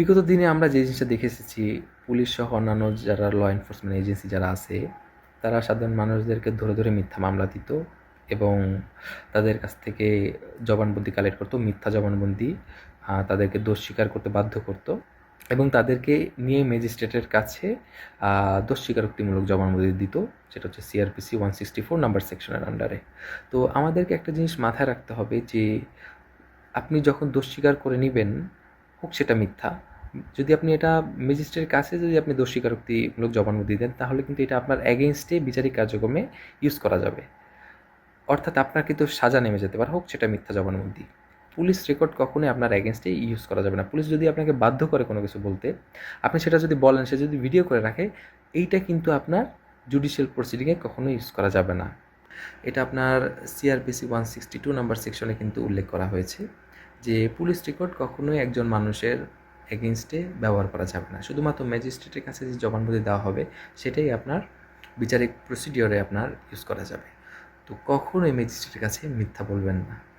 বিগত দিনে আমরা যে জিনিসটা দেখে এসেছি, পুলিশ সহ অন্যান্য যারা ল এনফোর্সমেন্ট এজেন্সি যারা আছে, তারা সাধারণ মানুষদেরকে ধরে ধরে মিথ্যা মামলা দিত এবং তাদের কাছ থেকে জবানবন্দি কালেক্ট করতো, মিথ্যা জবানবন্দি তাদেরকে দোষ স্বীকার করতে বাধ্য করতো এবং তাদেরকে নিয়ে ম্যাজিস্ট্রেটের কাছে দোষ স্বীকারোক্তিমূলক জবানবন্দি দিত যেটা হচ্ছে CrPC one sixty four number সেকশনের আন্ডারে তো আমাদেরকে একটা জিনিস মাথায় রাখতে হবে যে, আপনি যখন দোষ স্বীকার করে নেবেন, হোক সেটা মিথ্যা যদি আপনি এটা ম্যাজিস্ট্রেটের কাছে যদি আপনি দোষ স্বীকারোক্তিমূলক জবানবন্দি দেন, তাহলে কিন্তু এটা আপনার অ্যাগেনস্টে বিচারিক কার্যক্রমে ইউজ করা যাবে। অর্থাৎ আপনার কিন্তু সাজা নেমে যেতে পারে, হোক সেটা মিথ্যা জবানবন্দি। পুলিশ রেকর্ড কখনোই আপনার অ্যাগেনস্টে ইউজ করা যাবে না। পুলিশ যদি আপনাকে বাধ্য করে কোনো কিছু বলতে, আপনি সেটা যদি বলেন, সে যদি ভিডিও করে রাখে, এইটা কিন্তু আপনার জুডিশিয়াল প্রসিডিংয়ে কখনোই ইউজ করা যাবে না। এটা আপনার CrPC one sixty two number সেকশনে কিন্তু উল্লেখ করা হয়েছে যে পুলিশ রেকর্ড কখনোই একজন মানুষের এগেনস্টে ব্যবহার করা যাবে না। শুধুমাত্র ম্যাজিস্ট্রেটের কাছে যে জবানবন্দি দেওয়া হবে, সেটাই আপনার বিচারিক প্রসিডিওরে আপনার ইউজ করা যাবে। তো কখনোই ম্যাজিস্ট্রেটের কাছে মিথ্যা বলবেন না।